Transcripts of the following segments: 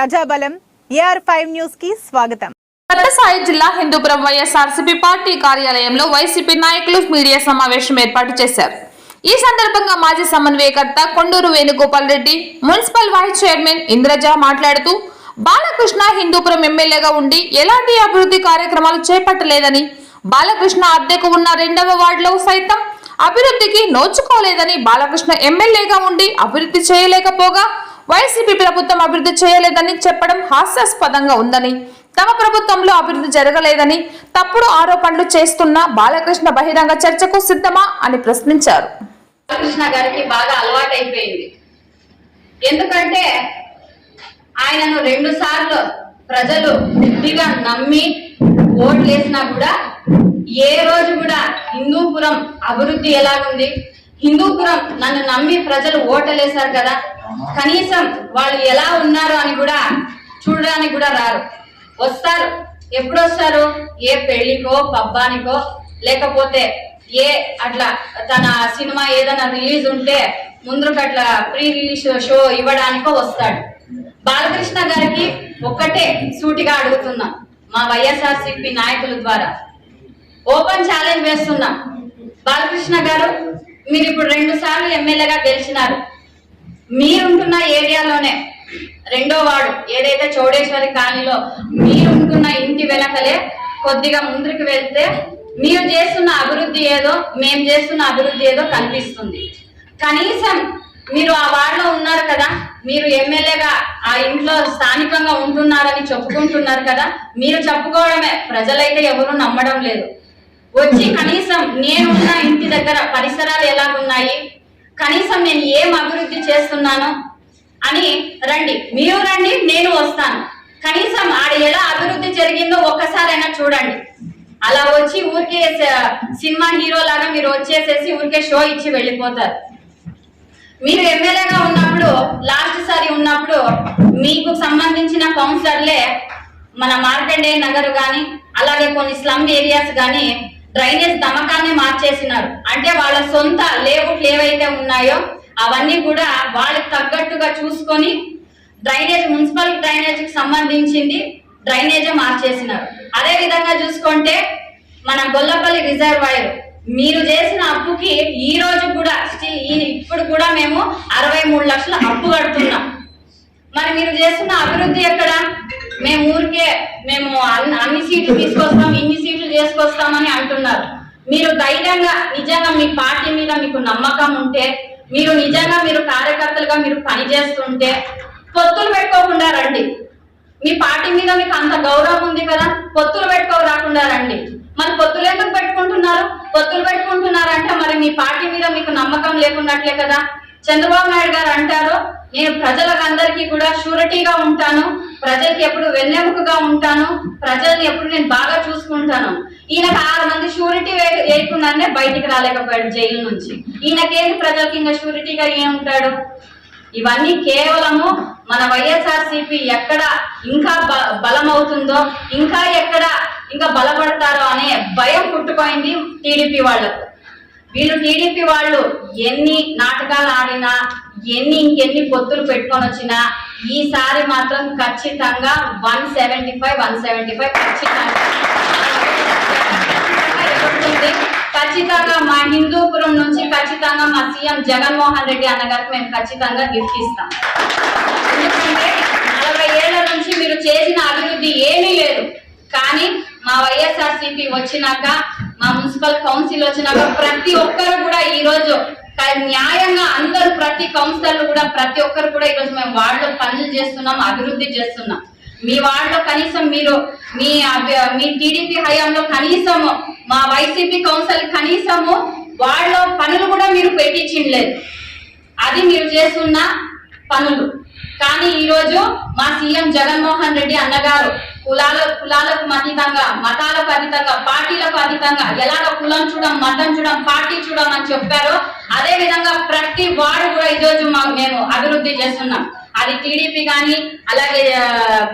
ప్రజాబలం AR five న్యూస్కి స్వాగతం. పెద్దసాయి జిల్లా హిందూపురం వైఎస్ఆర్సీపీ పార్టీ కార్యాలయంలో వైసీపీ నాయకులు మీడియా సమావేశం ఏర్పాటు చేశారు. ఈ సందర్భంగా మాజీ సమన్వయకర్త Konduru Venugopal Reddy municipal vice chairman Indraja మాట్లాడుతూ బాలకృష్ణ హిందూపురం ఎమ్మెల్యేగా ఉండి ఎలాంటి అభివృద్ధి కార్యక్రమాలు చేపట్టలేదని బాలకృష్ణ అద్దెకు ఉన్న రెండవ వార్డులో సైతం అభివృద్ధికి నోచుకోలేదని బాలకృష్ణ ఎమ్మెల్యేగా ఉండి అభివృద్ధి చేయలేకపోగా వైసీపీ ప్రభుత్వం అభివృద్ధి చేయలేదని చెప్పడం హాస్యాస్పదంగా ఉందని తమ ప్రభుత్వంలో అభివృద్ధి జరగలేదని తప్పుడు ఆరోపణలు చేస్తున్న బాలకృష్ణ బహిరంగ చర్చకు సిద్ధమా అని ప్రశ్నించారు. బాలకృష్ణ గారికి బాగా అలవాటైపోయింది. ఎందుకంటే ఆయనను రెండు సార్లు ప్రజలు బుద్ధిగా నమ్మి ఓట్లు వేసినా కూడా ఏ రోజు కూడా హిందూపురం అభివృద్ధి ఎలాగుంది? హిందూపురం నన్ను నమ్మి ప్రజలు ఓటలేశారు కదా కనీసం వాళ్ళు ఎలా ఉన్నారు అని కూడా చూడడానికి కూడా రారు. వస్తారు. ఎప్పుడు వస్తారు? ఏ పెళ్ళికో పబ్బానికో లేకపోతే ఏ అట్లా తన సినిమా ఏదైనా రిలీజ్ ఉంటే ముందుకు అట్లా ప్రీ రిలీజ్ షో ఇవ్వడానికో వస్తాడు. బాలకృష్ణ గారికి ఒక్కటే సూటిగా అడుగుతున్నాం మా వైఎస్ఆర్సీపీ నాయకుల ద్వారా. ఓపెన్ ఛాలెంజ్ వేస్తున్నాం. బాలకృష్ణ గారు మీరు ఇప్పుడు రెండు సార్లు ఎమ్మెల్యేగా గెలిచినారు. మీరుంటున్న ఏరియాలోనే రెండో వార్డు ఏదైతే చౌడేశ్వరి కాలనీలో మీరుంటున్న ఇంటి వెనకలే కొద్దిగా ముందుకు వెళ్తే మీరు చేస్తున్న అభివృద్ధి ఏదో మేము చేస్తున్న అభివృద్ధి ఏదో కనిపిస్తుంది. కనీసం మీరు ఆ వార్డులో ఉన్నారు కదా మీరు ఎమ్మెల్యేగా ఆ ఇంట్లో స్థానికంగా ఉంటున్నారని చెప్పుకుంటున్నారు కదా మీరు చెప్పుకోవడమే ప్రజలైతే ఎవరు నమ్మడం లేదు. వచ్చి కనీసం నేనున్న ఇంటి దగ్గర పరిసరాలు ఎలాగున్నాయి కనీసం నేను ఏం అభివృద్ధి చేస్తున్నాను అని రండి. మీరు రండి నేను వస్తాను. కనీసం ఆడ ఎలా అభివృద్ధి జరిగిందో ఒక్కసారైనా చూడండి. అలా వచ్చి ఊరికే సినిమా హీరో లాగా మీరు వచ్చేసేసి ఊరికే షో ఇచ్చి వెళ్ళిపోతారు. మీరు ఎమ్మెల్యేగా ఉన్నప్పుడు లాస్ట్ సారి ఉన్నప్పుడు మీకు సంబంధించిన కౌన్సిలర్లే మన మార్కండేయ నగర్ కానీ అలాగే కొన్ని స్లమ్ ఏరియాస్ కానీ డ్రైనేజ్ తమకాన్ని మార్చేసినారు. అంటే వాళ్ళ సొంత లేఅవుట్లు ఏవైతే ఉన్నాయో అవన్నీ కూడా వాళ్ళకి తగ్గట్టుగా చూసుకొని డ్రైనేజ్ మున్సిపల్ డ్రైనేజ్కి సంబంధించింది డ్రైనేజే మార్చేసినారు. అదే విధంగా చూసుకుంటే మన గొల్లపల్లి రిజర్వాయర్ మీరు చేసిన అప్పుకి ఈ రోజు కూడా స్టి- ఇప్పుడు కూడా మేము అరవై మూడు లక్షల అప్పు కడుతున్నాం. మరి మీరు చేస్తున్న అభివృద్ధి ఎక్కడ? మేము ఊరికే మేము అన్ని సీట్లు తీసుకొస్తాం ఇన్ని సీట్లు చేసుకొస్తామని అంటున్నారు. మీరు ధైర్యంగా నిజంగా మీ పార్టీ మీద మీకు నమ్మకం ఉంటే మీరు నిజంగా మీరు కార్యకర్తలుగా మీరు పని చేస్తుంటే పొత్తులు పెట్టుకోకుండా రండి. మీ పార్టీ మీద మీకు అంత గౌరవం ఉంది కదా పొత్తులు పెట్టుకో రాకుండా రండి. మరి పొత్తులు ఎందుకు పెట్టుకుంటున్నారు? పొత్తులు పెట్టుకుంటున్నారంటే మరి మీ పార్టీ మీద మీకు నమ్మకం లేకున్నట్లే కదా. చంద్రబాబు నాయుడు గారు అంటారు నేను ప్రజలందరికీ కూడా షూరిటీగా ఉంటాను ప్రజలకి ఎప్పుడు వెన్నెముకగా ఉంటాను ప్రజల్ని ఎప్పుడు నేను బాగా చూసుకుంటాను. ఈయనకు ఆరు మంది షూరిటీ వేయకుండానే బయటికి రాలేకపోయాడు జైలు నుంచి. ఈయనకేంటి ప్రజలకి ఇంకా షూరిటీగా ఏముంటాడు ఇవన్నీ కేవలము మన వైఎస్ఆర్సీపీ ఎక్కడ ఇంకా బ- బలమవుతుందో ఇంకా ఎక్కడ ఇంకా బలపడతారో అనే భయం పుట్టుపోయింది టీడీపీ వాళ్ళకు. వీళ్ళు టీడీపీ వాళ్ళు ఎన్ని నాటకాలు ఆడినా ఎన్ని ఇంకెన్ని పొత్తులు పెట్టుకొని వచ్చినా ఈసారి మాత్రం ఖచ్చితంగా one seventy five one seventy five ఖచ్చితంగా. ఖచ్చితంగా మా హిందూపురం నుంచి ఖచ్చితంగా మా సీఎం జగన్మోహన్ రెడ్డి అన్నగారికి మేము ఖచ్చితంగా గిఫ్ట్ ఇస్తాం. ఎందుకంటే నలభై ఏళ్ళ నుంచి మీరు చేసిన అభివృద్ధి ఏమీ లేదు. కానీ మా వైఎస్ఆర్సీపీ వచ్చినాక మా మున్సిపల్ కౌన్సిల్ వచ్చినాక ప్రతి ఒక్కరు కూడా ఈ రోజు న్యాయంగా అందరూ ప్రతి కౌన్సిలర్లు కూడా ప్రతి ఒక్కరు కూడా ఈ రోజు మేము వార్డులో పనులు చేస్తున్నాం అభివృద్ధి చేస్తున్నాం. మీ వార్డులో కనీసం మీరు మీ అభి- మీ టీడీపీ హయాంలో కనీసము మా వైసీపీ కౌన్సిల్ కనీసము వార్డులో పనులు కూడా మీరు పెట్టించలేదు అది మీరు చేస్తున్న పనులు. కానీ ఈ రోజు మా సీఎం జగన్మోహన్ రెడ్డి అన్నగారు కులాల కులాలకు అతీతంగా మతాలకు అతీతంగా పార్టీలకు అతీతంగా ఎలాగ కులం చూడం మతం చూడం పార్టీ చూడం అని చెప్పారో అదే విధంగా ప్రతి వార్డు కూడా ఈ రోజు మాకు మేము అభివృద్ధి చేస్తున్నాం. అది టీడీపీ కానీ అలాగే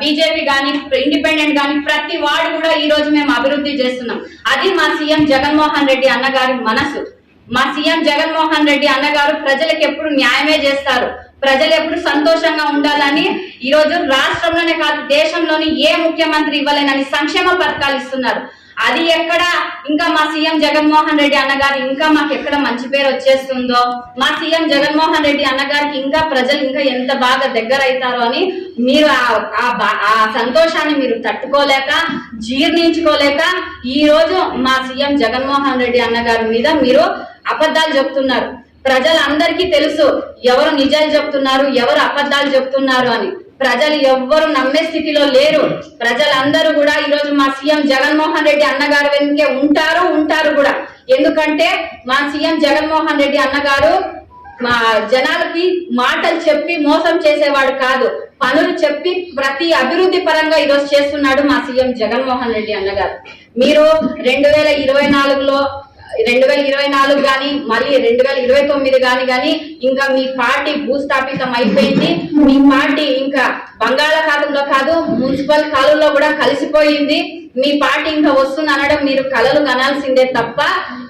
బీజేపీ కానీ ఇండిపెండెంట్ కానీ ప్రతి వార్డు కూడా ఈ రోజు మేము అభివృద్ధి చేస్తున్నాం. అది మా సీఎం జగన్మోహన్ రెడ్డి అన్నగారి మనసు. మా సీఎం జగన్మోహన్ రెడ్డి అన్నగారు ప్రజలకు ఎప్పుడు న్యాయమే చేస్తారు. ప్రజలు ఎప్పుడు సంతోషంగా ఉండాలని ఈరోజు రాష్ట్రంలోనే కాదు దేశంలోని ఏ ముఖ్యమంత్రి ఇవ్వలేనని సంక్షేమ పథకాలు ఇస్తున్నారు. అది ఎక్కడ? ఇంకా మా సీఎం జగన్మోహన్ రెడ్డి అన్నగారు ఇంకా మాకు ఎక్కడ మంచి పేరు వచ్చేస్తుందో? మా సీఎం జగన్మోహన్ రెడ్డి అన్నగారికి ఇంకా ప్రజలు ఇంకా ఎంత బాగా దగ్గర అవుతారో అని మీరు ఆ- ఆ బా- ఆ సంతోషాన్ని మీరు తట్టుకోలేక జీర్ణించుకోలేక ఈ రోజు మా సీఎం జగన్మోహన్ రెడ్డి అన్నగారి మీద మీరు అబద్ధాలు చెప్తున్నారు. ప్రజలందరికీ తెలుసు ఎవరు నిజాలు చెప్తున్నారు ఎవరు అబద్ధాలు చెప్తున్నారు అని. ప్రజలు ఎవ్వరు నమ్మే స్థితిలో లేరు. ప్రజలందరూ కూడా ఈరోజు మా సీఎం జగన్మోహన్ రెడ్డి అన్నగారు వెనుకే ఉంటారు ఉంటారు కూడా. ఎందుకంటే మా సీఎం జగన్మోహన్ రెడ్డి అన్నగారు మా జనాలకి మాటలు చెప్పి మోసం చేసేవాడు కాదు. పనులు చెప్పి ప్రతి అభివృద్ధి పరంగా ఈరోజు చేస్తున్నాడు మా సీఎం జగన్మోహన్ రెడ్డి అన్నగారు. మీరు రెండు వేల ఇరవై నాలుగులో రెండు వేల ఇరవై నాలుగు కానీ మళ్ళీ రెండు వేల ఇరవై తొమ్మిది గాని గాని ఇంకా మీ పార్టీ భూస్థాపితం అయిపోయింది. మీ పార్టీ ఇంకా బంగాళాఖాతంలో కాదు మున్సిపల్ కాలంలో కూడా కలిసిపోయింది. మీ పార్టీ ఇంకా వస్తుంది అనడం మీరు కలలు కనాల్సిందే తప్ప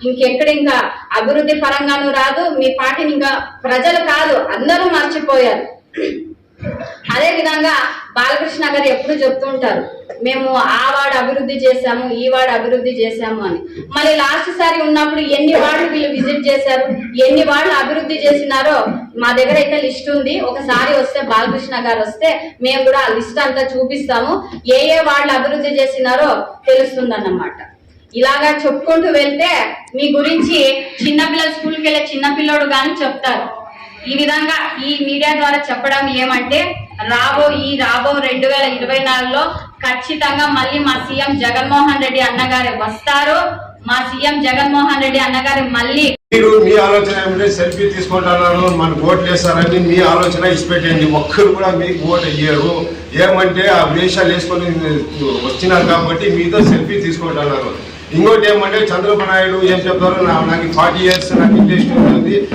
ఇంకెక్కడ ఇంకా అభివృద్ధి పరంగానూ రాదు. మీ పార్టీని ఇంకా ప్రజలు కాదు అందరూ మర్చిపోయారు. అదే విధంగా బాలకృష్ణ గారు ఎప్పుడు చెప్తుంటారు మేము ఆ వార్డు అభివృద్ధి చేశాము ఈ వార్డు అభివృద్ధి చేశాము అని. మళ్ళీ లాస్ట్ సారి ఉన్నప్పుడు ఎన్ని వార్డులు వీళ్ళు విజిట్ చేశారు ఎన్ని వార్డులు అభివృద్ధి చేసినారో మా దగ్గర అయితే లిస్ట్ ఉంది. ఒకసారి వస్తే బాలకృష్ణ గారు వస్తే మేము కూడా ఆ లిస్ట్ అంతా చూపిస్తాము. ఏ ఏ వార్డులు అభివృద్ధి చేసినారో తెలుస్తుందన్నమాట. ఇలాగా చెప్పుకుంటూ వెళ్తే మీ గురించి చిన్నపిల్లల స్కూల్కి వెళ్ళే చిన్నపిల్లోడు కానీ చెప్తారు. ఈ విధంగా ఈ మీడియా ద్వారా చెప్పడం ఏమంటే రాబో ఈ రాబో రెండు వేల ఇరవై నాలుగులో ఖచ్చితంగా మళ్ళీ మా సీఎం జగన్మోహన్ రెడ్డి అన్నగారు వస్తారు. మా సీఎం జగన్మోహన్ రెడ్డి అన్నగారు మళ్ళీ మీరు మీ ఆలోచన ఏమంటే సెల్ఫీ తీసుకుంటున్నారు మన ఓట్లు వేస్తారని మీ ఆలోచన ఇచ్చిపెట్టండి ఒక్కరు కూడా మీకు ఓటు అయ్యారు ఏమంటే ఆ వేషాలు వేసుకొని వచ్చినారు కాబట్టి మీతో సెల్ఫీ తీసుకుంటున్నారు ఇంకోటి ఏమంటే చంద్రబాబు నాయుడు ఏం చెప్తారు నా- నాకు ఫార్టీ ఇయర్స్ నాకు ఇంట్రెస్ట్ ఉంటుంది.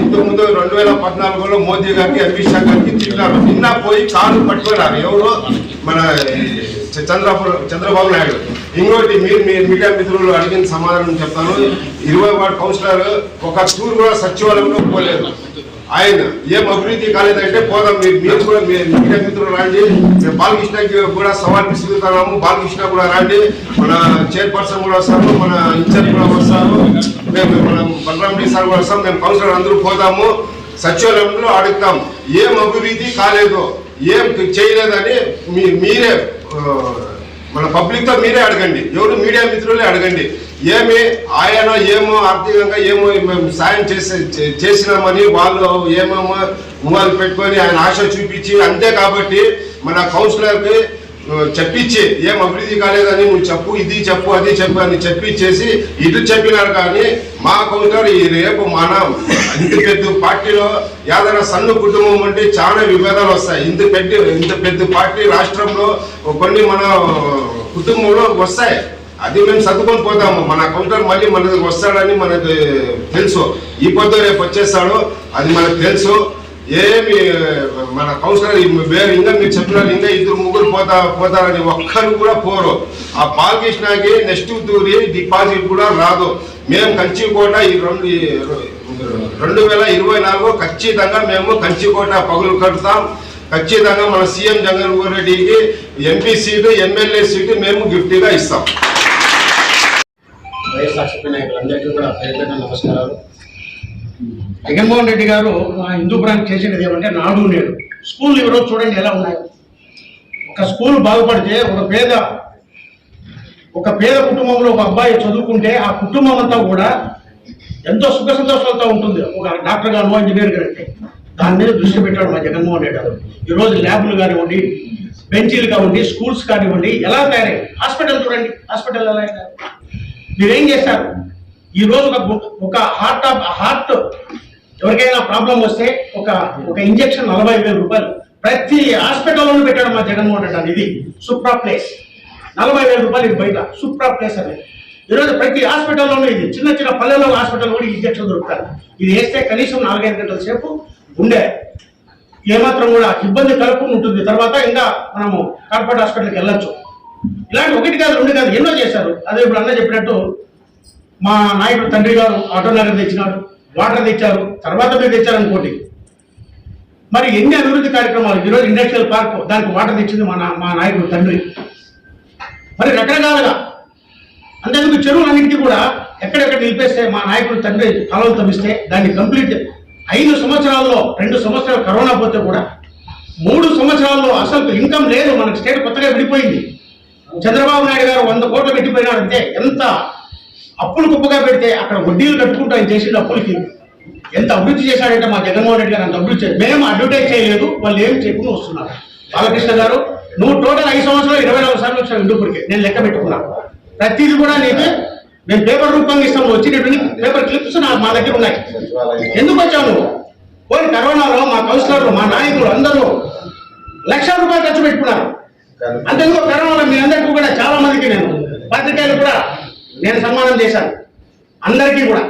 ఇంతకుముందు రెండు వేల పద్నాలుగులో మోదీ గారికి అమిత్ షా గారికి తిట్టారు నిన్న పోయి కాలు పట్టుకున్నారు. ఎవరు? మన చంద్రబాబు చంద్రబాబు నాయుడు. ఇంకోటి మీరు మీ మీడియా మిత్రులు అడిగిన సమాధానం చెప్తాను. ఇరవై వార్డు కౌన్సిలర్ ఒక టూర్ కూడా సచివాలయంలో పోలేదు. ఆయన ఏం అభివృద్ధి కాలేదంటే పోదాం మీరు మీరు కూడా మీడియా మిత్రులు రండి. మేము బాలకృష్ణకి కూడా సవాల్ విసురుతున్నాము బాలకృష్ణ కూడా రండి. మన చైర్పర్సన్ కూడా వస్తారు మన ఇన్ఛార్జ్ కూడా వస్తారు మేము మన బలరామరెడ్డి సార్ కూడా వస్తాం మేము కౌన్సిలర్ అందరూ పోదాము సచివాలయంలో అడుగుతాం ఏం అభివృద్ధి కాలేదు ఏం చేయలేదని మీ మీరే మన పబ్లిక్తో మీరే అడగండి. ఎవరు మీడియా మిత్రులే అడగండి. ఏమి ఆయన ఏమో ఆర్థికంగా ఏమో మేము సాయం చేసే చేసినామని వాళ్ళు ఏమేమో మూలాలు పెట్టుకొని ఆయన ఆశ చూపించి అంతే కాబట్టి మన కౌన్సిలర్కి చెప్పించి ఏం అభివృద్ధి కాలేదని నువ్వు చెప్పు ఇది చెప్పు అది చెప్పు అని చెప్పించేసి ఇటు చెప్పినారు కానీ మా కౌంటర్ ఈ రేపు మన ఇంత పెద్ద పార్టీలో ఏదైనా సన్న కుటుంబం అంటే చాలా విభేదాలు వస్తాయి. ఇంత పెద్ద ఇంత పెద్ద పార్టీ రాష్ట్రంలో కొన్ని మన కుటుంబంలో వస్తాయి. అది మేము సర్దుకొని పోతాము. మన కౌంటర్ మళ్ళీ మనకి వస్తాడని మనకు తెలుసు. ఈ పొద్దు రేపు వచ్చేస్తాడు. అది మనకు తెలుసు. ఏమి మన కౌన్సిలర్ వేరే ఇంకా మీరు చెప్పినారు ఇంకా ఇద్దరు ముగ్గురు పోతా పోతారని ఒక్కరు కూడా పోరు. ఆ బాలకృష్ణకి నెక్స్ట్ దూరి డిపాజిట్ కూడా రాదు. మేము కంచికోట ఈ రెండు రెండు వేల ఇరవై నాలుగు ఖచ్చితంగా మేము కంచికోట పగులు కడతాం. ఖచ్చితంగా మన సీఎం జగన్మోహన్ రెడ్డికి ఎంపీ సీటు ఎమ్మెల్యే సీటు మేము గిఫ్ట్గా ఇస్తాం. వైఎస్ఆర్సీపీ నాయకులందరికీ కూడా పేరు నమస్కారాలు. జగన్మోహన్ రెడ్డి గారు మా హిందూపురానికి చేసినది ఏమంటే నాడు నేడు. స్కూల్ ఈరోజు చూడండి ఎలా ఉన్నాయో. ఒక స్కూల్ బాగుపడితే ఒక పేద ఒక పేద కుటుంబంలో ఒక అబ్బాయి చదువుకుంటే ఆ కుటుంబం అంతా కూడా ఎంతో సుఖ సంతోషాలతో ఉంటుంది. ఒక డాక్టర్ గాను ఇంజనీర్ గారు అంటే దాని మీద దృష్టి పెట్టాడు మా జగన్మోహన్ రెడ్డి గారు. ఈరోజు ల్యాబ్లు కానివ్వండి బెంచీలు కానివ్వండి స్కూల్స్ కానివ్వండి ఎలా తయారయ్యాయి? హాస్పిటల్ చూడండి. హాస్పిటల్ ఎలా అయినా మీరేం చేశారు? ఈ రోజు ఒక హార్ట్ ఆఫ్ హార్ట్ ఎవరికైనా ప్రాబ్లం వస్తే ఒక ఒక ఇంజెక్షన్ నలభై వేల రూపాయలు. ప్రతి హాస్పిటల్లోనూ పెట్టాడు మా జగన్మోహన్ రెడ్డి అని ఇది సూప్రా ప్లేస్ నలభై వేల రూపాయలు ఇది బయట. సూప్రా ప్లేస్ అనేది ఈరోజు ప్రతి హాస్పిటల్లోనూ ఇది. చిన్న చిన్న పల్లెల్లో హాస్పిటల్ కూడా ఇంజెక్షన్ దొరుకుతారు. ఇది వేస్తే కనీసం నాలుగైదు గంటల సేపు ఉండే. ఏమాత్రం కూడా ఇబ్బంది కలగకుండా ఉంటుంది. తర్వాత ఇంకా మనము కార్పొరేట్ హాస్పిటల్కి వెళ్ళొచ్చు. ఇలాంటి ఒకటి కాదు రెండు కాదు ఎన్నో చేశారు. అదే ఇప్పుడు అన్న చెప్పినట్టు మా నాయకుడు తండ్రి గారు ఆటో నగర్ తెచ్చినాడు వాటర్ తెచ్చారు తర్వాత మీరు తెచ్చారనుకోండి. మరి ఎన్ని అభివృద్ధి కార్యక్రమాలు? ఈరోజు ఇండస్ట్రియల్ పార్క్ దానికి వాటర్ తెచ్చింది మా మా నాయకుడు తండ్రి. మరి రకరకాలుగా అంతేందుకు చెరువులన్నింటికి కూడా ఎక్కడెక్కడ నిలిపేస్తే మా నాయకుడు తండ్రి కాలువలు తవ్విస్తే దాన్ని కంప్లీట్ ఐదు సంవత్సరాల్లో రెండు సంవత్సరాలు కరోనా పోతే కూడా మూడు సంవత్సరాల్లో అసలు ఇన్కమ్ లేదు మనకు స్టేట్ కొత్తగా విడిపోయింది. చంద్రబాబు నాయుడు గారు వంద కోట్లు పెట్టిపోయినారంటే ఎంత? అప్పులు కుప్పగా పెడితే అక్కడ వడ్డీలు కట్టుకుంటూ ఆయన చేసిన అప్పులకి ఎంత అభివృద్ధి చేశాడంటే మా జగన్మోహన్ రెడ్డి గారు అంత అభివృద్ధి మేము అడ్వర్టైజ్ చేయలేదు వాళ్ళు ఏం చేయకుండా వస్తున్నారు? బాలకృష్ణ గారు నువ్వు టోటల్ ఐదు సంవత్సరాలు ఇరవై నాలుగు సార్లు వచ్చావు ఇందుపురికి నేను లెక్క పెట్టుకున్నాను ప్రతిది కూడా నీకు. మేము పేపర్ రూపంగా ఇస్తాము వచ్చినటువంటి పేపర్ క్లిప్స్ నాకు మా దగ్గర ఉన్నాయి. ఎందుకు వచ్చావు నువ్వు? పోయి కరోనాలో మా కౌన్సిలర్లు మా నాయకులు అందరూ లక్ష రూపాయలు ఖర్చు పెట్టుకున్నారు. అంతేందుకు కరోనాలో మీ అందరికీ కూడా చాలా మందికి నేను పత్రికలు కూడా నేను సన్మానం చేశాను. అందరికీ కూడా.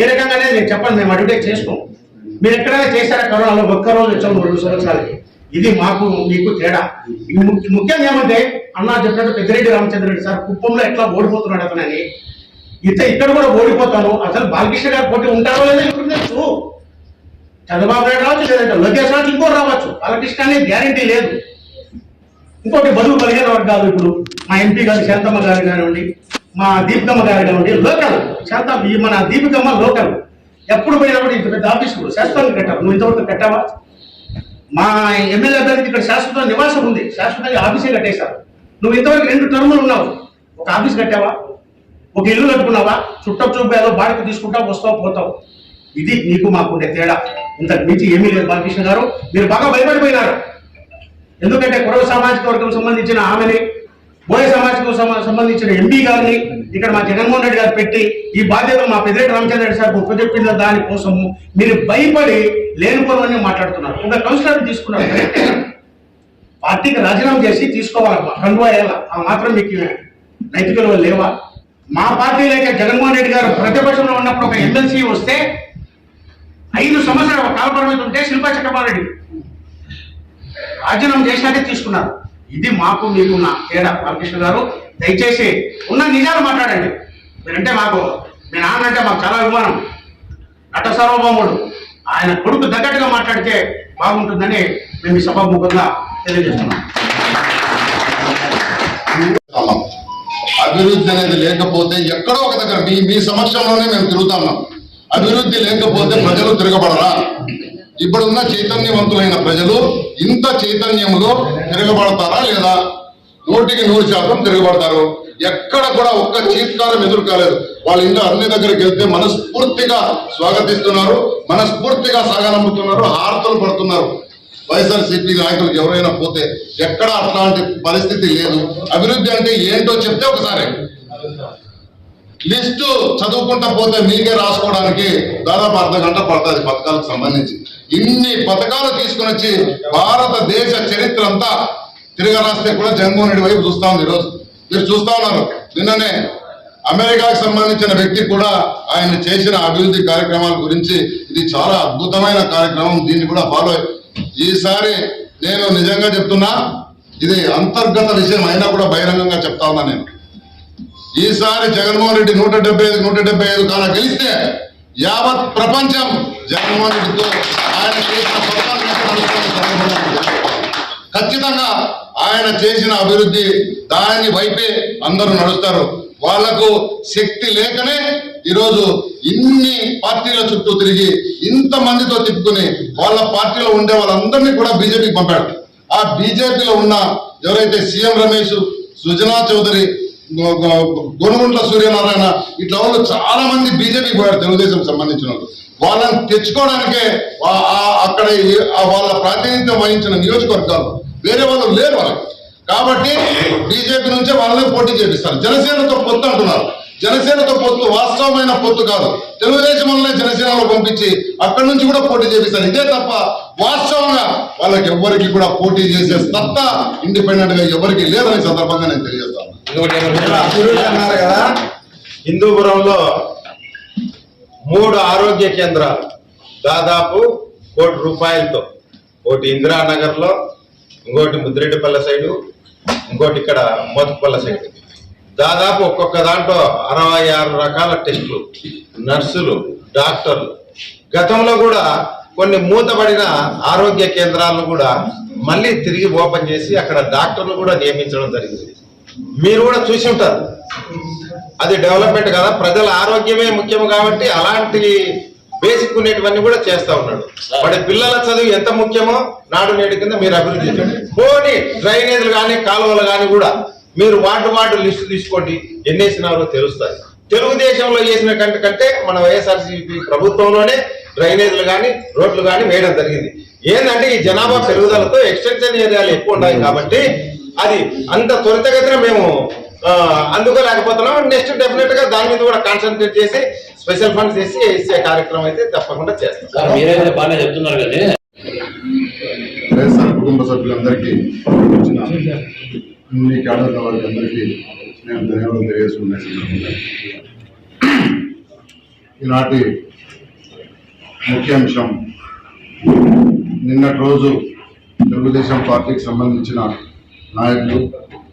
ఏ రకంగానే నేను చెప్పండి మేము అడ్వర్టైజ్ చేసుకోం. మీరు ఎక్కడైనా చేశారా కరోనాలో? ఒక్కరోజు వచ్చాము రెండు సంవత్సరాలకి. ఇది మాకు మీకు తేడా. ముఖ్యంగా ఏమంటే అన్నా చెప్పినట్టు పెద్దిరెడ్డి రామచంద్రరెడ్డి సార్ కుప్పంలో ఎట్లా ఓడిపోతున్నాడు అతనని. ఇత ఇక్కడ కూడా ఓడిపోతాను. అసలు బాలకృష్ణ గారు పోటీ ఉంటారో లేదో ఇప్పుడు తెలుసు? చంద్రబాబు నాయుడు రావచ్చు లేదంటే లోకేష్ రావచ్చు ఇంకోటి రావచ్చు. బాలకృష్ణ అనేది గ్యారంటీ లేదు. ఇంకోటి బరువు బలిగిన వర్గాలు ఇప్పుడు మా ఎంపీ గారు శాంతమ్మ గారు కానివ్వండి మా దీపికమ్మ గారు కానివ్వండి లోకల్. శాంతం మన దీపికమ్మ లోకల్. ఎప్పుడు పోయినప్పుడు ఇంత పెద్ద ఆఫీసు శాశ్వతంగా కట్టావు నువ్వు ఇంతవరకు కట్టావా? మా ఎమ్మెల్యే గారికి ఇక్కడ శాశ్వత నివాసం ఉంది. శాశ్వతంగా ఆఫీసే కట్టేశారు. నువ్వు ఇంతవరకు రెండు టర్ములు ఉన్నావు. ఒక ఆఫీస్ కట్టావా? ఒక ఇల్లు కట్టుకున్నావా? చుట్టం చూపు ఏదో బాడికి తీసుకుంటావు వస్తావు పోతావు. ఇది నీకు మాకుండే తేడా. ఇంతకు మించి ఏమీ లేదు బాలకృష్ణ గారు. మీరు బాగా భయపడిపోయినారు. ఎందుకంటే కురవ సామాజిక వర్గం సంబంధించిన ఆమెని బోయ సామాజిక సంబంధించిన ఎంపీ గారిని ఇక్కడ మా జగన్మోహన్ రెడ్డి గారు పెట్టి ఈ బాధ్యత మా పెద్దిరెడ్డి రామచంద్ర రెడ్డి సార్ ఒప్పచెప్పిన దానికోసము మీరు భయపడి లేనిపోవని మాట్లాడుతున్నారు. ఒక కౌన్సిలర్ తీసుకున్నారు. పార్టీకి రాజీనామా చేసి తీసుకోవాలమ్మా. రెండు వేయాలా ఆ మాత్రం మీకు నైతిక లేవా? మా పార్టీ లేక జగన్మోహన్ రెడ్డి గారు ప్రతిపక్షంలో ఉన్నప్పుడు ఒక ఎమ్మెల్సీ వస్తే ఐదు సంవత్సరాల కాలపరిమితి ఉంటే శిల్పా చక్రపారెడ్డి రాజీనామా చేసినట్టే తీసుకున్నారు. ఇది మాకు మీకు ఉన్న తేడా. బాలకృష్ణ గారు దయచేసి ఉన్న నిజాలు మాట్లాడండి. మీరంటే మాకు మీ నాన్న అంటే మాకు చాలా అభిమానం. నట సార్వభౌముడు. ఆయన కొడుకు తగ్గట్టుగా మాట్లాడితే బాగుంటుందని మేము ఈ సభాముఖంగా తెలియజేస్తున్నాం. అభివృద్ధి అనేది లేకపోతే ఎక్కడో ఒక దగ్గర మీ మీ సమక్షంలోనే మేము తిరుగుతున్నాం అభివృద్ధి లేకపోతే ప్రజలు తిరగబడరా? ఇప్పుడున్న చైతన్యవంతులైన ప్రజలు ఇంత చైతన్యంలో తిరగబడతారా లేదా? నూటికి నూరు శాతం తిరగబడతారు. ఎక్కడ కూడా ఒక్క చీత్కారం ఎదురు కాలేదు. వాళ్ళ ఇంట్లో అన్ని దగ్గరికి వెళ్తే మనస్ఫూర్తిగా స్వాగతిస్తున్నారు మనస్ఫూర్తిగా సాగనమ్ముతున్నారు హారతలు పడుతున్నారు. వైఎస్ఆర్సీపీ నాయకులకు ఎవరైనా పోతే ఎక్కడ అట్లాంటి పరిస్థితి లేదు. అభివృద్ధి అంటే ఏంటో చెప్తే ఒకసారి. లిస్టు చదువుకుంటా పోతే మీకే రాసుకోవడానికి దాదాపు అర్ధ గంట పడుతుంది పథకాలకు సంబంధించి. ఇన్ని పథకాలు తీసుకుని వచ్చి భారతదేశ చరిత్ర అంతా తిరగరాస్తే కూడా జగన్మోహన్ వైపు చూస్తా ఉంది ఈరోజు. మీరు చూస్తా ఉన్నారు. నిన్ననే అమెరికాకు సంబంధించిన వ్యక్తి కూడా ఆయన చేసిన అభివృద్ధి కార్యక్రమాల గురించి ఇది చాలా అద్భుతమైన కార్యక్రమం. దీన్ని కూడా ఫాలో ఈసారి నేను నిజంగా చెప్తున్నా ఇది అంతర్గత విషయం అయినా కూడా బహిరంగంగా చెప్తా ఉన్నా నేను. ఈసారి జగన్మోహన్ రెడ్డి నూట డెబ్బై ఐదు నూట డెబ్బై ఐదు కాన గెలిస్తే యావత్ ప్రపంచం జగన్మోహన్ రెడ్డితో ఆయన చేసిన ఖచ్చితంగా ఆయన చేసిన అభివృద్ధి దాని వైపే అందరూ నడుస్తారు. వాళ్ళకు శక్తి లేకనే ఈరోజు ఇన్ని పార్టీల చుట్టూ తిరిగి ఇంత మందితో తిప్పుకుని వాళ్ళ పార్టీలో ఉండే వాళ్ళందరినీ కూడా బీజేపీకి పంపాడు ఆ బీజేపీలో ఉన్న ఎవరైతే సీఎం రమేష్ సుజనా చౌదరి గొనుగుంట్ల సూర్యనారాయణ ఇట్లా వాళ్ళు చాలా మంది బీజేపీ పోయారు తెలుగుదేశం సంబంధించిన వాళ్ళు. వాళ్ళని తెచ్చుకోవడానికే ఆ- అక్కడ వాళ్ళ ప్రాతినిధ్యం వహించిన నియోజకవర్గాలు వేరే వాళ్ళు లేరు వాళ్ళకి. కాబట్టి బీజేపీ నుంచే వాళ్ళని పోటీ చేపిస్తారు. జనసేనతో పొత్తు అంటున్నారు. జనసేనతో పొత్తు వాస్తవమైన పొత్తు కాదు. తెలుగుదేశం వల్లనే జనసేనలో పంపించి అక్కడి నుంచి కూడా పోటీ చేపిస్తారు. ఇదే తప్ప వాస్తవంగా వాళ్ళకి ఎవ్వరికి కూడా పోటీ చేసే సత్తా ఇండిపెండెంట్గా ఎవరికి లేదని సందర్భంగా నేను తెలియజేస్తాను అభివృద్ధి అన్నారు కదా హిందూపురంలో మూడు ఆరోగ్య కేంద్రాలు దాదాపు కోటి రూపాయలతో. ఒకటి ఇందిరానగర్లో ఇంకోటి ముద్రెడ్డిపల్లె సైడు ఇంకోటి ఇక్కడ మోతుపల్లె సైడ్. దాదాపు ఒక్కొక్క దాంట్లో అరవై ఆరు రకాల టెస్టులు నర్సులు డాక్టర్లు. గతంలో కూడా కొన్ని మూతబడిన ఆరోగ్య కేంద్రాలను కూడా మళ్ళీ తిరిగి ఓపెన్ చేసి అక్కడ డాక్టర్లు కూడా నియమించడం జరిగింది. మీరు కూడా చూసి ఉంటారు. అది డెవలప్మెంట్ కదా ప్రజల ఆరోగ్యమే ముఖ్యం కాబట్టి అలాంటి బేసిక్ ఉండేటివన్నీ కూడా చేస్తా ఉన్నాడు. వాడి పిల్లల చదువు ఎంత ముఖ్యమో నాడు నేడు కింద మీరు అభివృద్ధి చేయండి పోనీ డ్రైనేజీలు కానీ కాలువలు కానీ కూడా మీరు వార్డు వార్డు లిస్టు తీసుకోండి ఎన్ని వేసినారో తెలుస్తుంది తెలుగుదేశంలో చేసిన కంటే కంటే మన వైఎస్ఆర్సీపీ ప్రభుత్వంలోనే డ్రైనేజీలు కానీ రోడ్లు కానీ వేయడం జరిగింది. ఏంటంటే ఈ జనాభా పెరుగుదలతో ఎక్స్టెన్షన్ ఏరియాలు ఎక్కువ ఉన్నాయి కాబట్టి అది అంత త్వరితగతిన మేము అందుకోలేకపోతున్నాం. నెక్స్ట్ డెఫినెట్గా దాని మీద కూడా కాన్సన్ట్రేట్ చేసి స్పెషల్ ఫండ్స్ చేసి ఇచ్చే కార్యక్రమం అయితే తప్పకుండా చేస్తాం. సార్ మీరైతే బాగానే చెప్తున్నారు కానీ వైఎస్ఆర్ కుటుంబ సభ్యులందరికీ వచ్చిన అన్ని క్యాడర్ల వారికి అందరికీ నేను ధన్యవాదాలు తెలియజేసుకున్నాను ఈనాటి ముఖ్యాంశం. నిన్నటి రోజు తెలుగుదేశం పార్టీకి సంబంధించిన నాయకులు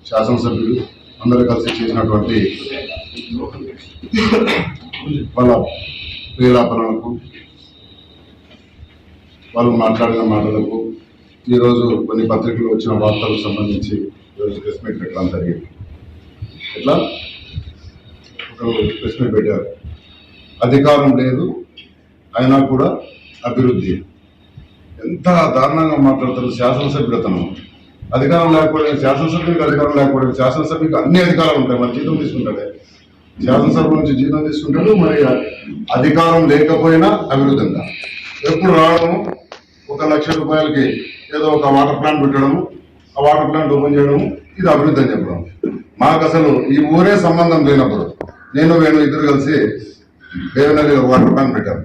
శాసనసభ్యులు అందరూ కలిసి చేసినటువంటి వాళ్ళ ప్రియులాపనలకు వాళ్ళు మాట్లాడిన మాటలకు ఈరోజు కొన్ని పత్రికలు వచ్చిన వార్తలకు సంబంధించి ఈరోజు ప్రెస్ మీట్ పెట్టడం జరిగింది. ఇట్లా ఒక ప్రెస్ మీట్ పెట్టారు. అధికారం లేదు అయినా కూడా అభివృద్ధి. ఎంత దారుణంగా మాట్లాడతారు శాసనసభ్యులు అధికారం లేకపోవడం శాసనసభ్యులకు అధికారం లేకపోవడం శాసనసభ్యులకు అన్ని అధికారాలు ఉంటాయి. మరి జీతం తీసుకుంటాడే. శాసనసభ నుంచి జీతం తీసుకుంటాడు. మరి అధికారం లేకపోయినా అభివృద్ధి ఎప్పుడు రావడము? ఒక లక్ష రూపాయలకి ఏదో ఒక వాటర్ ప్లాంట్ పెట్టడము ఆ వాటర్ ప్లాంట్ ఓపెన్ చేయడము ఇది అభివృద్ధి అని చెప్పడం. మాకు అసలు ఈ ఊరే సంబంధం లేనప్పుడు నేను వేణు ఇద్దరు కలిసి దేవనగర్ వాటర్ ప్లాంట్ పెట్టాను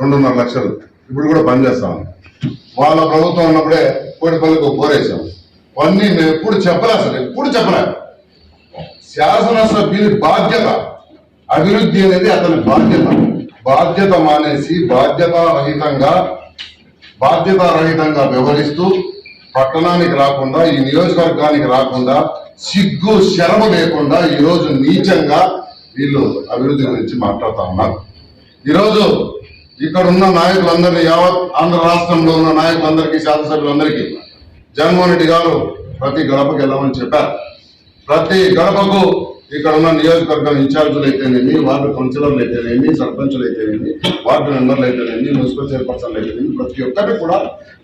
రెండున్నర లక్షలు. ఇప్పుడు కూడా పనిచేస్తాం వాళ్ళ ప్రభుత్వం ఉన్నప్పుడే కోటిపల్లికి కోరేసాము కోరేసాం మేము ఎప్పుడు చెప్పలే అసలు ఎప్పుడు చెప్పలే. శాసనసభ్యుని బాధ్యత అభివృద్ధి అనేది అతని బాధ్యత. బాధ్యత మానేసి బాధ్యతారహితంగా బాధ్యతారహితంగా బాధ్యత రహితంగా వ్యవహరిస్తూ పట్టణానికి రాకుండా ఈ నియోజకవర్గానికి రాకుండా సిగ్గు శరమ లేకుండా ఈరోజు నీచంగా వీళ్ళు అభివృద్ధి గురించి మాట్లాడుతూ ఉన్నారు. ఈరోజు ఇక్కడ ఉన్న నాయకులందరినీ యావత్ ఆంధ్ర రాష్ట్రంలో ఉన్న నాయకులందరికీ శాసనసభ్యులందరికీ జగన్మోహన్ రెడ్డి గారు ప్రతి గడపకి వెళ్ళమని చెప్పారు. ప్రతి గడపకు ఇక్కడ ఉన్న నియోజకవర్గం ఇన్ఛార్జీలు అయితేనేమి వార్డు కౌన్సిలర్లు అయితేనేమి సర్పంచులు అయితేనేమి వార్డు మెంబర్లు అయితేనేమి మున్సిపల్ చైర్పర్సన్లు అయితేనేమి ప్రతి ఒక్కటి కూడా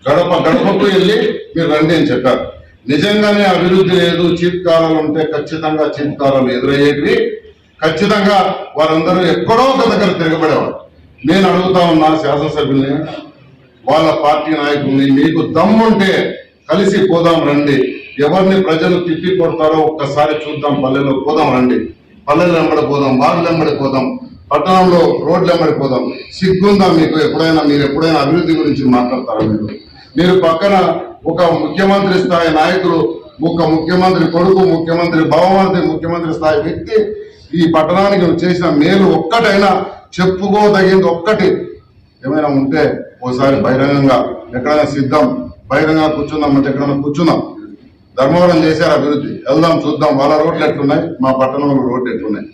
గడప గడపకు వెళ్ళి మీరు రండి అని చెప్పారు. నిజంగానే అభివృద్ధి లేదు చీత్కారాలు ఉంటే ఖచ్చితంగా చీత్కారాలు ఎదురయ్యేటివి. ఖచ్చితంగా వారందరూ ఎక్కడో ఒక దగ్గర తిరగబడేవారు. నేను అడుగుతా ఉన్నా శాసనసభ్యుల్ని వాళ్ళ పార్టీ నాయకుల్ని మీకు దమ్ముంటే కలిసి పోదాం రండి. ఎవరిని ప్రజలు తిప్పి కొడతారో ఒక్కసారి చూద్దాం పల్లెలో పోదాం రండి. పల్లెలు వెంబడి పోదాం వార్డులు వెంబడి పోదాం పట్టణంలో రోడ్లు వెంబడి పోదాం. సిగ్గుందా మీకు? ఎప్పుడైనా మీరు ఎప్పుడైనా అభివృద్ధి గురించి మాట్లాడతారా మీరు? మీరు పక్కన ఒక ముఖ్యమంత్రి స్థాయి నాయకులు ఒక ముఖ్యమంత్రి కొడుకు ముఖ్యమంత్రి భవమంత్రి ముఖ్యమంత్రి స్థాయి వ్యక్తి ఈ పట్టణానికి చేసిన మేలు ఒక్కటైనా చెప్పుకోదగింది ఒక్కటి. ఏమైనా ఉంటే ఓసారి బహిరంగంగా ఎక్కడైనా సిద్ధం బహిరంగ కూర్చుందాం అంటే ఎక్కడైనా కూర్చుందాం. ధర్మవరం చేశారు అభివృద్ధి. వెళ్దాం చూద్దాం. వాళ్ళ రోడ్లు ఎట్లున్నాయి? మా పట్టణంలో రోడ్లు ఎట్లున్నాయి?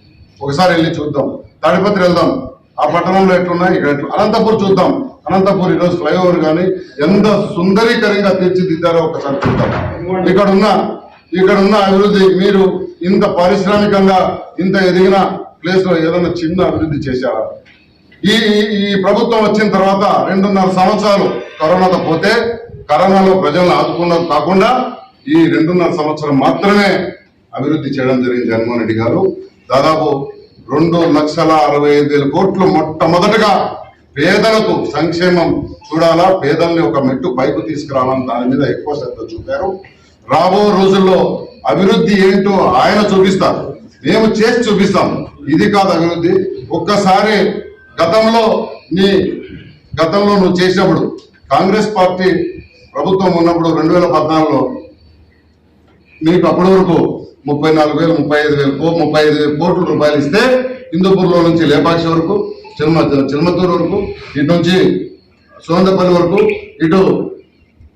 ఒకసారి వెళ్ళి చూద్దాం. తాడిపత్రి వెళ్దాం. ఆ పట్టణంలో ఎట్లున్నాయి? ఇక్కడ ఎట్లు అనంతపూర్ చూద్దాం. అనంతపూర్ ఈరోజు ఫ్లైఓవర్ కానీ ఎంత సుందరీకరంగా తీర్చిదిద్దారో ఒకసారి చూద్దాం. ఇక్కడ ఉన్న ఇక్కడ ఉన్న అభివృద్ధి మీరు ఇంత పారిశ్రామికంగా ఇంత ఎదిగిన ప్లేస్లో ఏదైనా చిన్న అభివృద్ధి చేశారా? ఈ ఈ- ఈ ప్రభుత్వం వచ్చిన తర్వాత రెండున్నర సంవత్సరాలు కరోనాతో పోతే కరోనాలో ప్రజలను ఆదుకున్నది కాకుండా ఈ రెండున్నర సంవత్సరం మాత్రమే అభివృద్ధి చేయడం జరిగింది జగన్మోహన్ రెడ్డి గారు. దాదాపు రెండు లక్షల అరవై ఐదు వేల కోట్లు మొట్టమొదటగా పేదలకు సంక్షేమం చూడాలా పేదల్ని ఒక మెట్టు పైకి తీసుకురావాలని దాని మీద ఎక్కువ శ్రద్ధ చూపారు. రాబో రోజుల్లో అభివృద్ధి ఏంటో ఆయన చూపిస్తారు. మేము చేసి చూపిస్తాం. ఇది కాదు అభివృద్ధి. ఒక్కసారి గతంలో నీ గతంలో నువ్వు చేసినప్పుడు కాంగ్రెస్ పార్టీ ప్రభుత్వం ఉన్నప్పుడు రెండు వేల పద్నాలుగులో మీకు అప్పటి వరకు ముప్పై నాలుగు వేలు ముప్పై ఐదు వేలు కో- ముప్పై ఐదు కోట్ల రూపాయలు ఇస్తే హిందూపూర్లో నుంచి లేపాక్షి వరకు చిల్మ చిల్మతూరు వరకు ఇటు నుంచి సోందపల్లి వరకు ఇటు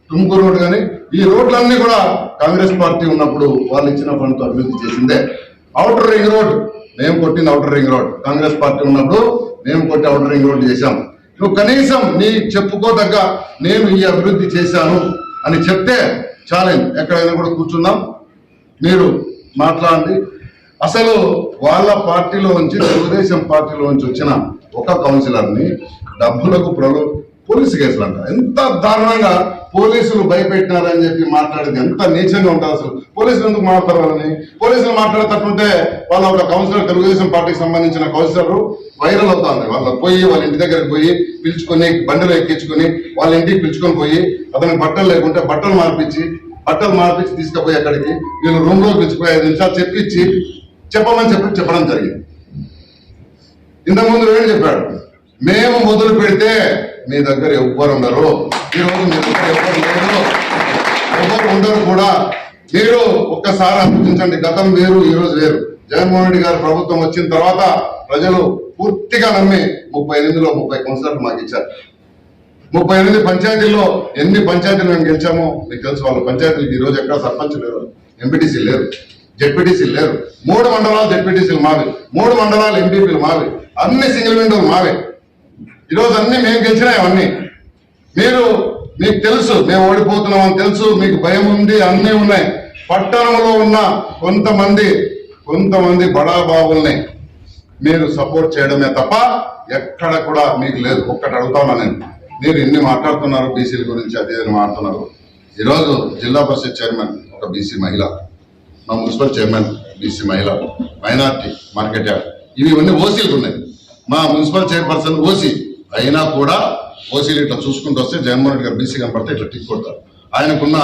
తుమ్కూరు రోడ్ కానీ ఈ రోడ్లన్నీ కూడా కాంగ్రెస్ పార్టీ ఉన్నప్పుడు వాళ్ళు ఇచ్చిన ఫండ్తో అభివృద్ధి చేసిందే. అవుటర్ రింగ్ రోడ్ మేము కొట్టింది outer ring road. Congress party ఉన్నప్పుడు మేము కొట్టి అవుటర్ రింగ్ రోడ్ చేశాం. నువ్వు కనీసం నీ చెప్పుకోదగ్గ నేను ఈ అభివృద్ధి చేశాను అని చెప్తే ఛాలెంజ్ ఎక్కడైనా కూడా కూర్చుందాం. మీరు మాట్లాడండి. అసలు వాళ్ళ పార్టీలో నుంచి తెలుగుదేశం పార్టీలో నుంచి వచ్చిన ఒక కౌన్సిలర్ని డబ్బులకు ప్రలో పోలీసు కేసులు అంట ఎంత దారుణంగా పోలీసులు భయపెట్టినారని చెప్పి మాట్లాడేది. ఎంత నీచంగా ఉంటుంది అసలు. పోలీసులు ఎందుకు మాట్లాడతారు వాళ్ళని? పోలీసులు మాట్లాడేటట్టుంటే వాళ్ళ ఒక కౌన్సిలర్ తెలుగుదేశం పార్టీకి సంబంధించిన కౌన్సిలర్ వైరల్ అవుతుంది. వాళ్ళ పోయి వాళ్ళ ఇంటి దగ్గరికి పోయి పిలుచుకొని బండిలో ఎక్కించుకొని వాళ్ళ ఇంటికి పిలుచుకొని పోయి అతనికి బట్టలు లేకుంటే బట్టలు మార్పించి బట్టలు మార్పించి తీసుకుపోయి అక్కడికి వీళ్ళు రూమ్లో పిలిచిపోయి ఐదు నిమిషాలు చెప్పించి చెప్పమని చెప్పి చెప్పడం జరిగింది. ఇంతకుముందు వేణు చెప్పాడు మేము మొదలు పెడితే మీ దగ్గర ఎవ్వరు ఉండరు. ఈరోజు మీ దగ్గర ఎవ్వరు లేరు. ఎవ్వరు ఉండరు కూడా. మీరు ఒక్కసారి ఆలోచించండి గతం వేరు ఈరోజు వేరు. జగన్మోహన్ రెడ్డి గారు ప్రభుత్వం వచ్చిన తర్వాత ప్రజలు పూర్తిగా నమ్మి ముప్పై ఎనిమిదిలో ముప్పై కౌన్సిలర్లు మాకు ఇచ్చారు. ముప్పై ఎనిమిది పంచాయతీల్లో ఎన్ని పంచాయతీలు మేము గెలిచామో మీకు తెలుసు వాళ్ళ పంచాయతీలకు ఈ రోజు ఎక్కడ సర్పంచ్ లేరు ఎంపీటీసీ లేరు. జెడ్పీటీసీ లేరు. మూడు మండలాలు జెడ్పీటీసీలు మావి. మూడు మండలాలు ఎంపీపీలు మావి. అన్ని సింగిల్ విండోలు మావే. ఈరోజు అన్ని మేము గెలిచినాయి అవన్నీ. మీరు మీకు తెలుసు మేము ఓడిపోతున్నాం అని తెలుసు మీకు భయం ఉంది అన్నీ ఉన్నాయి. పట్టణంలో ఉన్న కొంతమంది కొంతమంది బడాబాబుల్ని మీరు సపోర్ట్ చేయడమే తప్ప ఎక్కడ కూడా మీకు లేదు. ఒక్కటి అడుగుతా నేను. మీరు ఎన్ని మాట్లాడుతున్నారు బీసీల గురించి అదే మాట్లాడుతున్నారు. ఈరోజు జిల్లా పరిషత్ చైర్మన్ ఒక బీసీ మహిళ మా మున్సిపల్ చైర్మన్ బీసీ మహిళ మైనార్టీ మార్కెట్ యార్డ్. ఇవి ఇవన్నీ ఓసీలకు ఉన్నాయి. మా మున్సిపల్ చైర్పర్సన్ ఓసీ. అయినా కూడా ఓసీలు ఇట్లా చూసుకుంటూ వస్తే జగన్మోహన్ రెడ్డి గారు బీసీ కనపడితే ఇట్లా టిక్ కొడతారు. ఆయనకున్న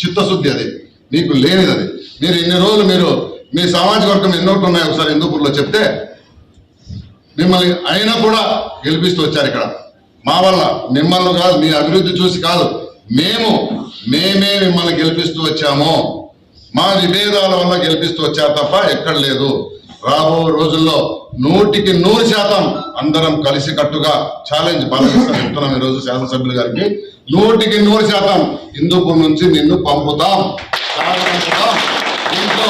చిత్తశుద్ధి అది మీకు లేనిది అది. మీరు ఇన్ని రోజులు మీరు మీ సామాజిక వర్గం ఎన్నోటి ఉన్నాయి ఒకసారి హిందూపూర్లో చెప్తే మిమ్మల్ని అయినా కూడా గెలిపిస్తూ వచ్చారు ఇక్కడ. మా వల్ల మిమ్మల్ని కాదు మీ అభివృద్ధి చూసి కాదు మేము మేమే మిమ్మల్ని గెలిపిస్తూ వచ్చాము. మా విభేదాల వల్ల గెలిపిస్తూ వచ్చారు తప్ప ఎక్కడ లేదు. రాబో రోజుల్లో నూటికి నూరు శాతం అందరం కలిసి కట్టుగా ఛాలెంజ్ బాలకృష్ణ చెప్తున్నాం ఈ రోజు శాసనసభ్యులు గారికి. నూటికి నూరు శాతం హిందూపూర్ నుంచి నిన్ను పంపుతాం. దీంట్లో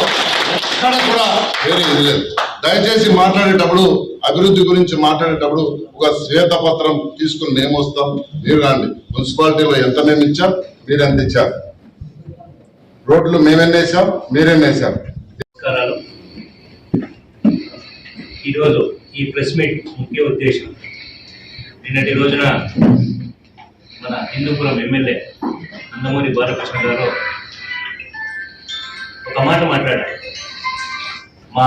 ఎక్కడ కూడా వేరే ఇది లేదు. దయచేసి మాట్లాడేటప్పుడు అభివృద్ధి గురించి మాట్లాడేటప్పుడు ఒక శ్వేతపత్రం తీసుకుని మేము వస్తాం. మీరు రాండి. మున్సిపాలిటీలో ఎంత మేము ఇచ్చాం? మీరు ఎంత ఇచ్చారు? రోడ్లు మేమెన్నేసాం మీరెన్నేసాం ఈరోజు ఈ ప్రెస్ మీట్ ముఖ్య ఉద్దేశం. నిన్నటి రోజున మన హిందూపురం ఎమ్మెల్యే నందమూరి బాలకృష్ణ గారు ఒక మాట మాట్లాడారు. మా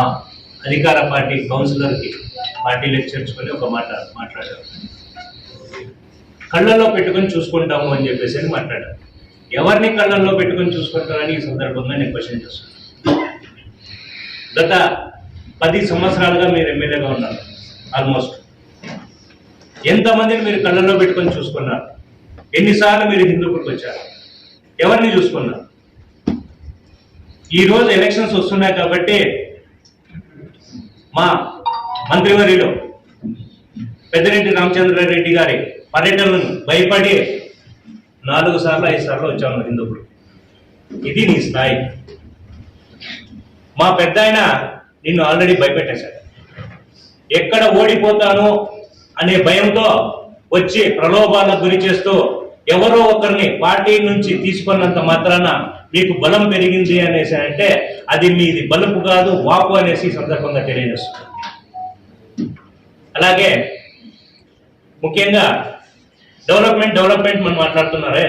అధికార పార్టీ కౌన్సిలర్కి పార్టీలకు చేర్చుకొని ఒక మాట మాట్లాడారు. కళ్ళల్లో పెట్టుకొని చూసుకుంటాము అని చెప్పేసి అని మాట్లాడారు. ఎవరిని కళ్ళల్లో పెట్టుకొని చూసుకుంటారని ఈ సందర్భంగా నేను క్వశ్చన్ చేస్తున్నాను. గత పది సంవత్సరాలుగా మీరు ఎమ్మెల్యేగా ఉన్నారు ఆల్మోస్ట్ ఎంతమందిని మీరు కళ్ళల్లో పెట్టుకొని చూసుకున్నారు? ఎన్నిసార్లు మీరు హిందూపుడికి వచ్చారు? ఎవరిని చూసుకున్నారు? ఈ రోజు ఎలక్షన్స్ వస్తున్నాయి కాబట్టి మా మంత్రివర్యులు పెద్దిరెడ్డి రామచంద్రారెడ్డి గారి పర్యటనను భయపడి నాలుగు సార్లు ఐదు సార్లు వచ్చాము హిందూపుడు ఇది నీ స్థాయి. మా పెద్ద నిన్ను ఆల్రెడీ భయపెట్టేశాడు. ఎక్కడ ఓడిపోతాను అనే భయంతో వచ్చి ప్రలోభాలకు గురి చేస్తూ ఎవరో ఒకరిని పార్టీ నుంచి తీసుకున్నంత మాత్రాన మీకు బలం పెరిగింది అనేసి అంటే అది మీది బలుపు కాదు వాపు అనేసి సందర్భంగా తెలియజేస్తుంది అలాగే ముఖ్యంగా డెవలప్మెంట్ డెవలప్మెంట్ మనం మాట్లాడుతున్నారే.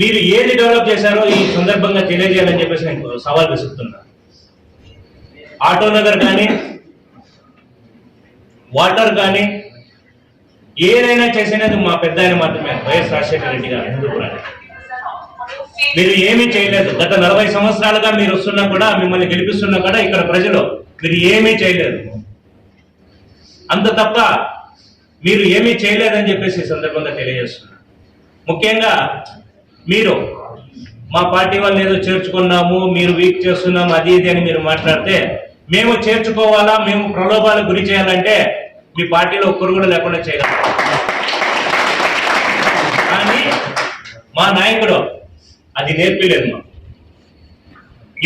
మీరు ఏది డెవలప్ చేశారో ఈ సందర్భంగా తెలియజేయాలని చెప్పేసి నేను సవాల్ విసురుతున్నా ఆటో నగర్ కానీ వాటర్ కానీ ఏదైనా చేసినది మా పెద్ద ఆయన మాత్రమే వైఎస్ రాజశేఖర రెడ్డి గారు మీరు ఏమీ చేయలేదు. గత నలభై సంవత్సరాలుగా మీరు వస్తున్నా కూడా మిమ్మల్ని గెలిపిస్తున్నా కూడా ఇక్కడ ప్రజలు మీరు ఏమీ చేయలేదు. అంత తప్ప మీరు ఏమీ చేయలేదని చెప్పేసి సందర్భంగా తెలియజేస్తున్నా. ముఖ్యంగా మీరు మా పార్టీ వాళ్ళని ఏదో చేర్చుకున్నాము మీరు వీక్ చేస్తున్నాము అది ఇది అని మీరు మాట్లాడితే మేము చేర్చుకోవాలా? మేము ప్రలోభాలకు గురి చేయాలంటే మీ పార్టీలో ఒక్కరు కూడా లేకుండా చేయగలం. కానీ మా నాయకుడు అది నేర్పలేదు మా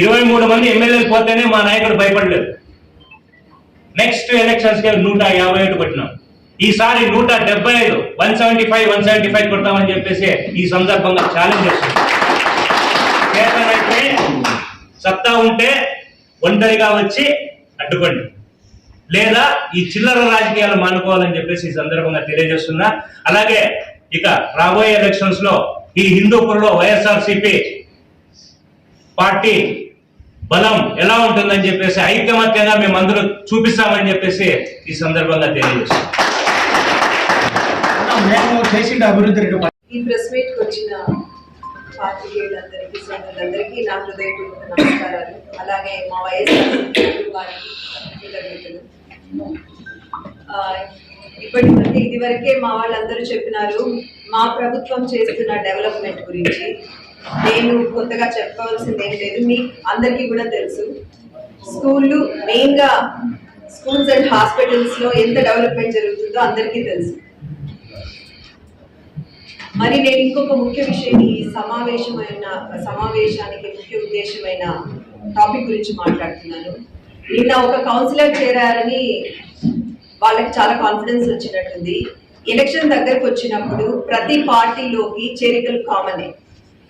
ఇరవై మూడు మంది ఎమ్మెల్యేలు పోతేనే మా నాయకుడు భయపడలేదు. నెక్స్ట్ ఎలక్షన్స్కి నూట యాభై ఏడు కొట్టినాం. ఈసారి నూట డెబ్బై ఐదు one seventy five one seventy five కొడతామని చెప్పేసి ఈ సందర్భంగా ఛాలెంజ్ చేస్తుంది చేతనైతే సత్తా ఉంటే ఒంటరిగా వచ్చి అడ్డుకోండి. లేదా ఈ చిల్లర రాజకీయాలు మానుకోవాలని చెప్పేసి ఈ సందర్భంగా తెలియజేస్తున్నా. అలాగే ఇక రాబోయే ఎలక్షన్స్లో ఈ హిందూపూర్లో వైఎస్ఆర్సీపీ పార్టీ బలం ఎలా ఉంటుందని చెప్పేసి ఐకమత్యంగా మేమందరూ చూపిస్తామని చెప్పేసి ఈ సందర్భంగా తెలియజేస్తున్నాం. మేము ఈ ప్రెస్ మీట్ వచ్చిన పాత్రికేయులందరికీ సభ్యులందరికీ నా హృదయపూర్వక నమస్కారాలు. అలాగే మా వైఎస్ఆర్ వారికి కృతజ్ఞతలు. ఆ, ఇప్పటికంటే ఇదివరకే మా వాళ్ళందరూ చెప్పినారు మా ప్రభుత్వం చేస్తున్న డెవలప్మెంట్ గురించి. నేను కొత్తగా చెప్పవలసింది ఏం లేదు మీ అందరికీ కూడా తెలుసు. స్కూళ్ళు మెయిన్గా స్కూల్స్ అండ్ హాస్పిటల్స్లో ఎంత డెవలప్మెంట్ జరుగుతుందో అందరికీ తెలుసు. మరి నేను ఇంకొక ముఖ్య విషయం ఈ సమావేశమైన సమావేశానికి ముఖ్య ఉద్దేశమైన టాపిక్ గురించి మాట్లాడుతున్నాను. నిన్న ఒక కౌన్సిలర్ చేరారని వాళ్ళకి చాలా కాన్ఫిడెన్స్ వచ్చినట్టుంది. ఎలక్షన్ దగ్గరకు వచ్చినప్పుడు ప్రతి పార్టీలోకి చేరికలు కామనే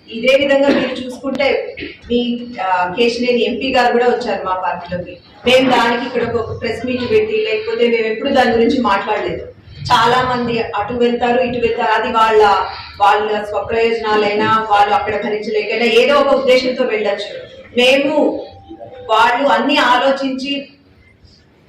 ఇదే విధంగా మీరు చూసుకుంటే మీ కేశినేని ఎంపీ గారు కూడా వచ్చారు మా పార్టీలోకి. మేము దానికి ఇక్కడ ఒక ప్రెస్ మీట్ పెట్టి లేకపోతే మేము ఎప్పుడు దాని గురించి మాట్లాడలేదు. చాలా మంది అటు వెళ్తారు ఇటు వెళ్తారు. అది వాళ్ళ వాళ్ళ స్వప్రయోజనాలైనా వాళ్ళు అక్కడ భరించలేకైనా ఏదో ఒక ఉద్దేశంతో వెళ్ళచ్చు. మేము వాళ్ళు అన్ని ఆలోచించి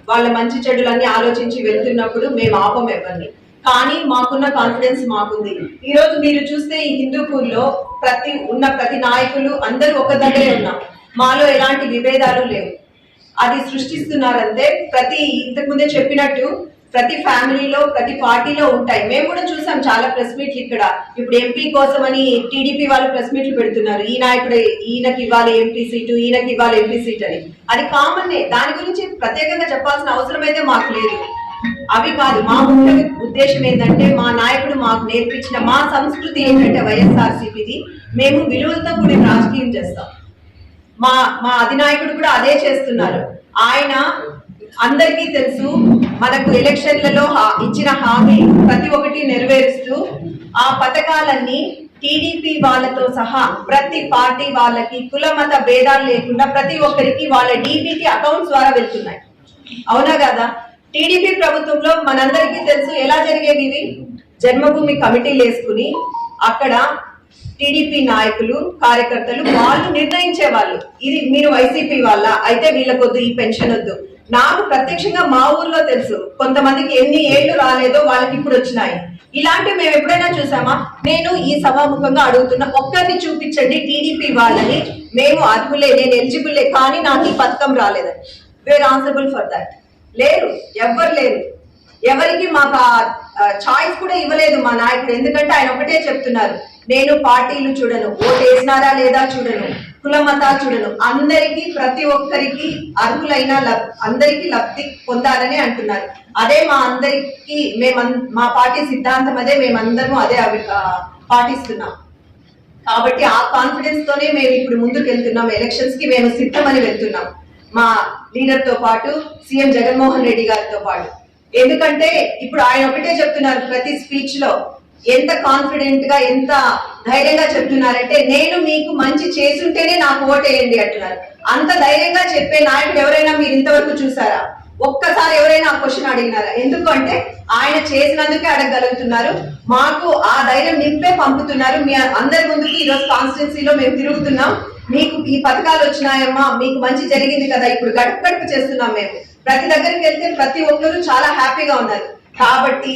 వాళ్ళ మంచి చెడులన్నీ ఆలోచించి వెళ్తున్నప్పుడు మేము ఆపం ఇవ్వండి కానీ మాకున్న కాన్ఫిడెన్స్ మాకుంది. ఈ రోజు మీరు చూస్తే ఈ హిందూపూర్లో ప్రతి ఉన్న ప్రతి నాయకులు అందరూ ఒక దగ్గరే ఉన్నాం మాలో ఎలాంటి విభేదాలు లేవు. అది సృష్టిస్తున్నారంటే ప్రతి ఇంతకు ముందే చెప్పినట్టు ప్రతి ఫ్యామిలీలో ప్రతి పార్టీలో ఉంటాయి. మేము కూడా చూసాం చాలా ప్రెస్ మీట్లు ఇక్కడ. ఇప్పుడు ఎంపీ కోసం అని టీడీపీ వాళ్ళు ప్రెస్ మీట్లు పెడుతున్నారు. ఈ నాయకుడు ఈయనకి ఇవ్వాలి ఎంపీ సీటు ఈయనకి ఇవ్వాలి ఎంపీ సీట్ అని. అది కామన్నే దాని గురించి ప్రత్యేకంగా చెప్పాల్సిన అవసరం అయితే మాకు లేదు. అవి కాదు. మా ముఖ్య ఉద్దేశం ఏంటంటే మా నాయకుడు మాకు నేర్పించిన మా సంస్కృతి ఏంటంటే వైఎస్ఆర్సీపీది మేము విలువలతో కూడిన రాజకీయం చేస్తాం. మా మా అధినాయకుడు కూడా అదే చేస్తున్నారు. ఆయన అందరికీ తెలుసు మనకు ఎలక్షన్లలో ఇచ్చిన హామీ ప్రతి ఒక్కటి నెరవేరుస్తూ ఆ పథకాలన్నీ టీడీపీ వాళ్ళతో సహా ప్రతి పార్టీ వాళ్ళకి కుల మత భేదాలు లేకుండా ప్రతి ఒక్కరికి వాళ్ళ డీబీటీ అకౌంట్స్ ద్వారా వెళ్తున్నాయి. అవునా కదా? టీడీపీ ప్రభుత్వంలో మనందరికీ తెలుసు ఎలా జరిగేది ఇవి జన్మభూమి కమిటీలు వేసుకుని అక్కడ టీడీపీ నాయకులు కార్యకర్తలు వాళ్ళు నిర్ణయించే వాళ్ళు ఇది మీరు వైసీపీ వాళ్ళ అయితే వీళ్ళకొద్దు ఈ పెన్షన్ వద్దు. నాకు ప్రత్యక్షంగా మా ఊర్లో తెలుసు. కొంతమందికి ఎన్ని ఏళ్ళు రాలేదో వాళ్ళకి ఇప్పుడు వచ్చినాయి. ఇలాంటివి మేము ఎప్పుడైనా చూసామా? నేను ఈ సభాముఖంగా అడుగుతున్నా ఒక్కరిని చూపించండి టీడీపీ వాళ్ళని. మేము అర్హులే నేను ఎలిజిబుల్లే కానీ నాకు ఈ పథకం రాలేదని వేర్ ఆన్సరబుల్ ఫర్ దాట్ లేరు ఎవ్వరు లేరు. ఎవరికి మాకు చాయిస్ కూడా ఇవ్వలేదు మా నాయకుడు. ఎందుకంటే ఆయన ఒకటే చెప్తున్నారు నేను పార్టీలు చూడను. ఓటు వేసినారా లేదా చూడను. కుల మతాలు చూడను అందరికీ ప్రతి ఒక్కరికి అర్హులైన లబ్- అందరికీ లబ్ధి పొందాలని అంటున్నారు. అదే మా అందరికీ మేము మా పార్టీ సిద్ధాంతం అదే మేమందరం అదే అవి- పాటిస్తున్నాం. కాబట్టి ఆ కాన్ఫిడెన్స్ తోనే మేము ఇప్పుడు ముందుకు వెళ్తున్నాం ఎలక్షన్స్కి మేము సిద్ధమని వెళ్తున్నాం. మా లీడర్తో పాటు సీఎం జగన్మోహన్ రెడ్డి గారితో పాటు. ఎందుకంటే ఇప్పుడు ఆయన ఒకటే చెప్తున్నారు ప్రతి స్పీచ్లో. ఎంత కాన్ఫిడెంట్గా ఎంత ధైర్యంగా చెప్తున్నారంటే నేను మీకు మంచి చేసుంటేనే నాకు ఓటేయండి అంటున్నారు. అంత ధైర్యంగా చెప్పే నాయకుడు ఎవరైనా మీరు ఇంతవరకు చూసారా? ఒక్కసారి ఎవరైనా ఆ క్వశ్చన్ అడిగినారా? ఎందుకంటే ఆయన చేసినందుకే అడగగలుగుతున్నారు. మాకు ఆ ధైర్యం నింపే పంపుతున్నారు. మీ అందరి ముందుకు ఈ రోజు కాన్స్టిట్యున్సీలో మేము తిరుగుతున్నాం. మీకు ఈ పథకాలు వచ్చినాయమ్మా మీకు మంచి జరిగింది కదా ఇప్పుడు గడప గడప చేస్తున్నాం మేము. ప్రతి దగ్గరికి వెళ్తే ప్రతి ఒక్కరూ చాలా హ్యాపీగా ఉన్నారు. కాబట్టి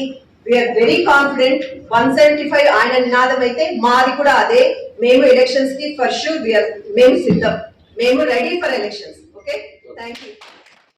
we're very confident one seventy five ఆయన నినాదం అయితే మాది కూడా అదే. మేము ఎలక్షన్స్కి ఫర్ షూర్ మేము సిద్ధం. మేము ready for elections okay thank you